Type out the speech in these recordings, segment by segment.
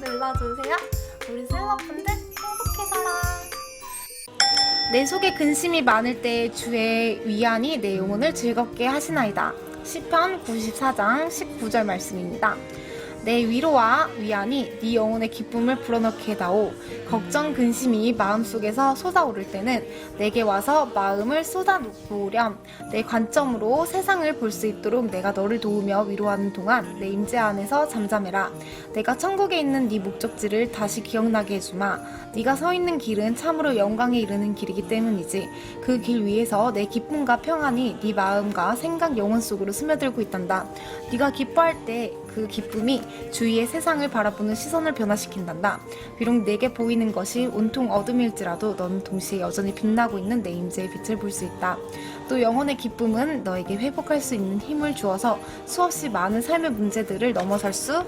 눌러주세요. 우리 셀럽분들 행복해 살아. 내 속에 근심이 많을 때 주의 위안이 내 영혼을 즐겁게 하시나이다. 시편 94장 19절 말씀입니다. 내 위로와 위안이 네 영혼의 기쁨을 불어넣게 해다오. 걱정 근심이 마음속에서 쏟아오를 때는 내게 와서 마음을 쏟아놓으렴. 내 관점으로 세상을 볼 수 있도록 내가 너를 도우며 위로하는 동안 내 임재 안에서 잠잠해라. 내가 천국에 있는 네 목적지를 다시 기억나게 해주마. 네가 서 있는 길은 참으로 영광에 이르는 길이기 때문이지. 그 길 위에서 내 기쁨과 평안이 네 마음과 생각 영혼 속으로 스며들고 있단다. 네가 기뻐할 때그 기쁨이 주위의 세상을 바라보는 시선을 변화시킨단다. 비록 내게 보이는 것이 온통 어둠일지라도 너는 동시에 여전히 빛나고 있는 내 임재의 빛을 볼 수 있다. 또 영혼의 기쁨은 너에게 회복할 수 있는 힘을 주어서 수없이 많은 삶의 문제들을 넘어설 수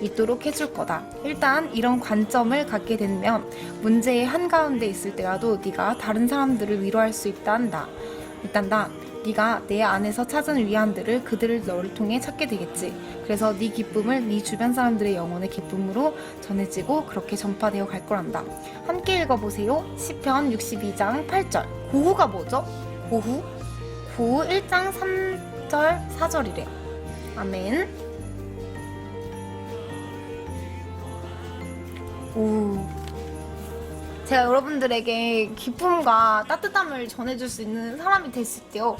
있도록 해줄 거다. 일단 이런 관점을 갖게 되면 문제의 한가운데 있을 때라도 네가 다른 사람들을 위로할 수 있단다. 있단다. 네가 내 안에서 찾은 위안들을 그들을 너를 통해 찾게 되겠지. 그래서 네 기쁨을 네 주변 사람들의 영혼의 기쁨으로 전해지고 그렇게 전파되어 갈 거란다. 함께 읽어보세요. 시편 62장 8절. 고후가 뭐죠? 고후? 고후 1장 3절 4절이래. 아멘. 오. 제가 여러분들에게 기쁨과 따뜻함을 전해줄 수 있는 사람이 있대요.